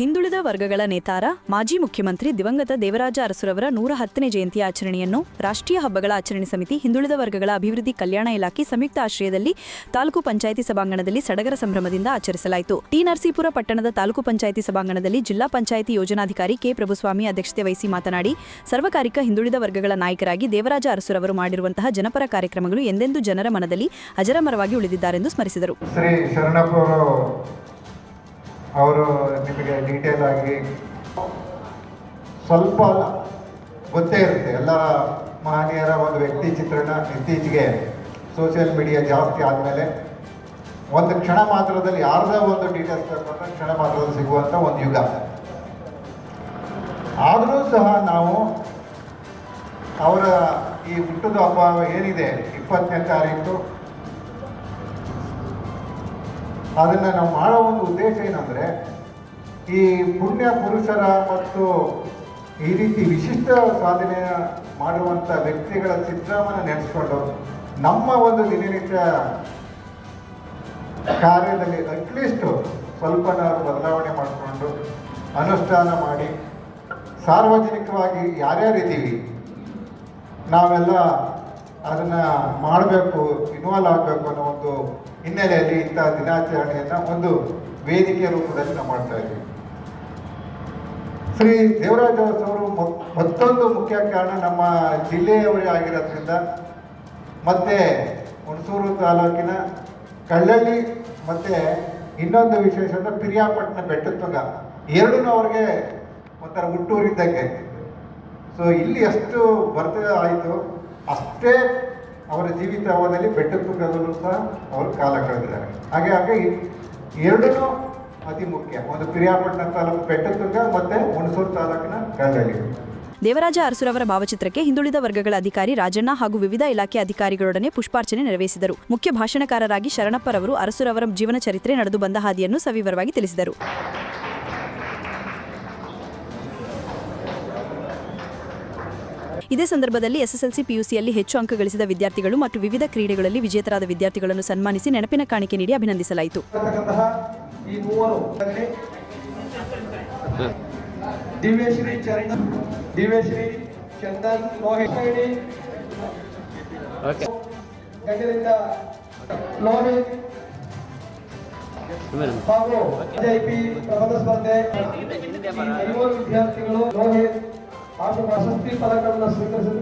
ಹಿಂದುಳಿದ ವರ್ಗಗಳ ನೇತಾರ ಮಾಜಿ ಮುಖ್ಯಮಂತ್ರಿ ದಿವಂಗತ ದೇವರಾಜ ಅರಸುರವರ ನೂರ ಹತ್ತನೇ ಜಯಂತಿ ಆಚರಣೆಯನ್ನು ರಾಷ್ಟ್ರೀಯ ಹಬ್ಬಗಳ ಆಚರಣೆ ಸಮಿತಿ, ಹಿಂದುಳಿದ ವರ್ಗಗಳ ಅಭಿವೃದ್ಧಿ ಕಲ್ಯಾಣ ಇಲಾಖೆ ಸಂಯುಕ್ತ ಆಶ್ರಯದಲ್ಲಿ ತಾಲೂಕು ಪಂಚಾಯಿತಿ ಸಭಾಂಗಣದಲ್ಲಿ ಸಡಗರ ಸಂಭ್ರಮದಿಂದ ಆಚರಿಸಲಾಯಿತು. ಟಿ. ನರಸೀಪುರ ಪಟ್ಟಣದ ತಾಲೂಕು ಪಂಚಾಯಿತಿ ಸಭಾಂಗಣದಲ್ಲಿ ಜಿಲ್ಲಾ ಪಂಚಾಯಿತಿ ಯೋಜನಾಧಿಕಾರಿ ಕೆ. ಪ್ರಭುಸ್ವಾಮಿ ಅಧ್ಯಕ್ಷತೆ ವಹಿಸಿ ಮಾತನಾಡಿ ಸರ್ವಕಾರಿಕ ಹಿಂದುಳಿದ ವರ್ಗಗಳ ನಾಯಕರಾಗಿ ದೇವರಾಜ ಅರಸುರವರು ಮಾಡಿರುವಂತಹ ಜನಪರ ಕಾರ್ಯಕ್ರಮಗಳು ಎಂದೆಂದೂ ಜನರ ಮನದಲ್ಲಿ ಅಜರಮರವಾಗಿ ಉಳಿದಿದ್ದಾರೆಂದು ಸ್ಮರಿಸಿದರು. ಅವರು ನಿಮಗೆ ಡೀಟೇಲ್ ಆಗಿ ಸ್ವಲ್ಪ ಗೊತ್ತೇ ಇರುತ್ತೆ. ಎಲ್ಲ ಮಹನೀಯರ ಒಂದು ವ್ಯಕ್ತಿ ಚಿತ್ರಣ ಇತ್ತೀಚೆಗೆ ಸೋಷಿಯಲ್ ಮೀಡಿಯಾ ಜಾಸ್ತಿ ಆದಮೇಲೆ ಒಂದು ಕ್ಷಣ ಮಾತ್ರದಲ್ಲಿ ಯಾರದೇ ಒಂದು ಡೀಟೇಲ್ಸ್ ತಗೊಂಡ್ರೆ ಕ್ಷಣ ಮಾತ್ರದಲ್ಲಿ ಸಿಗುವಂಥ ಒಂದು ಯುಗ. ಆದರೂ ಸಹ ನಾವು ಅವರ ಈ ಹುಟ್ಟದ ಹಬ್ಬ ಏನಿದೆ, ಇಪ್ಪತ್ತನೇ ತಾರೀಕು ಅದನ್ನು ನಾವು ಮಾಡೋ ಒಂದು ಉದ್ದೇಶ ಏನಂದರೆ, ಈ ಪುಣ್ಯ ಪುರುಷರ ಮತ್ತು ಈ ರೀತಿ ವಿಶಿಷ್ಟ ಸಾಧನೆ ಮಾಡುವಂಥ ವ್ಯಕ್ತಿಗಳ ಚಿತ್ರವನ್ನು ನೆನೆಸ್ಕೊಂಡು, ನಮ್ಮ ಒಂದು ದಿನನಿತ್ಯ ಕಾರ್ಯದಲ್ಲಿ ಅಟ್ಲೀಸ್ಟ್ ಸ್ವಲ್ಪ ನಾವು ಬದಲಾವಣೆ ಮಾಡಿಕೊಂಡು, ಅನುಷ್ಠಾನ ಮಾಡಿ, ಸಾರ್ವಜನಿಕವಾಗಿ ಯಾರ್ಯಾರಿದ್ದೀವಿ ನಾವೆಲ್ಲ ಅದನ್ನು ಮಾಡಬೇಕು ಇನ್ವಾಲ್ವ್ ಆಗಬೇಕು ಅನ್ನೋ ಒಂದು ಹಿನ್ನೆಲೆಯಲ್ಲಿ ಇಂಥ ದಿನಾಚರಣೆಯನ್ನು ಒಂದು ವೇದಿಕೆಯ ರೂಪದಲ್ಲಿ ಮಾಡ್ತಾ ಇದ್ದೀವಿ. ಶ್ರೀ ದೇವರಾಜ ಅವರು ಮತ್ತೊಂದು ಮುಖ್ಯ ಕಾರಣ ನಮ್ಮ ಜಿಲ್ಲೆಯವರೇ ಆಗಿರೋದ್ರಿಂದ ಮತ್ತೆ ಹುಣಸೂರು ತಾಲೂಕಿನ ಕಳ್ಳಳ್ಳಿ ಮತ್ತೆ ಇನ್ನೊಂದು ವಿಶೇಷ ಅಂದರೆ ಪಿರಿಯಾಪಟ್ಟಣ ಬೆಟ್ಟತ್ವಗ ಎರಡೂ ಅವ್ರಿಗೆ ಒಂಥರ ಹುಟ್ಟೂರಿದ್ದಂಗೆ. ಸೊ ಇಲ್ಲಿ ಎಷ್ಟು ಬರ್ತದೆ ಆಯಿತು, ಅಷ್ಟೇ ಅವರ ಜೀವಿತಾವಧಿಯಲ್ಲಿ ಬೆಟ್ಟತುಂಗದಲ್ಲೂ ಸಹ ಅವರು ಕಾಲ ಕಳೆದಿದ್ದಾರೆ. ಹಾಗೆ ಹಾಗೆ ಎರಡೂ ಅತಿ ಮುಖ್ಯ. ಒಂದು ಪಿರಿಯಾಪಟ್ಟಣ ತಾಲೂಕು ಬೆಟ್ಟತುಂಗ ಮತ್ತೆ ಹುಣಸೂರು ತಾಲೂಕಿನ ಕಾಲದಲ್ಲಿ ದೇವರಾಜ ಅರಸುರವರ ಭಾವಚಿತ್ರಕ್ಕೆ ಹಿಂದುಳಿದ ವರ್ಗಗಳ ಅಧಿಕಾರಿ ರಾಜಣ್ಣ ಹಾಗೂ ವಿವಿಧ ಇಲಾಖೆ ಅಧಿಕಾರಿಗಳೊಡನೆ ಪುಷ್ಪಾರ್ಚನೆ ನೆರವೇರಿಸಿದರು. ಮುಖ್ಯ ಭಾಷಣಕಾರರಾಗಿ ಶರಣಪ್ಪರವರು ಅರಸುರವರ ಜೀವನ ಚರಿತ್ರೆ ನಡೆದು ಬಂದ ಹಾದಿಯನ್ನು ಸವಿವರವಾಗಿ ತಿಳಿಸಿದರು. ಇದೇ ಸಂದರ್ಭದಲ್ಲಿ ಎಸ್ಎಸ್ಎಲ್ಸಿ ಪಿಯುಸಿಯಲ್ಲಿ ಹೆಚ್ಚು ಅಂಕ ಗಳಿಸಿದ ವಿದ್ಯಾರ್ಥಿಗಳು ಮತ್ತು ವಿವಿಧ ಕ್ರೀಡೆಗಳಲ್ಲಿ ವಿಜೇತರಾದ ವಿದ್ಯಾರ್ಥಿಗಳನ್ನು ಸನ್ಮಾನಿಸಿ ನೆನಪಿನ ಕಾಣಿಕೆ ನೀಡಿ ಅಭಿನಂದಿಸಲಾಯಿತು. ಹಾಗೂ ವಿದ್ಯಾರ್ಥಿಗಳು ಹಾಗೂ ಪ್ರಶಸ್ತಿ ಫಲಕಗಳನ್ನು ಸ್ವೀಕರಿಸಿದ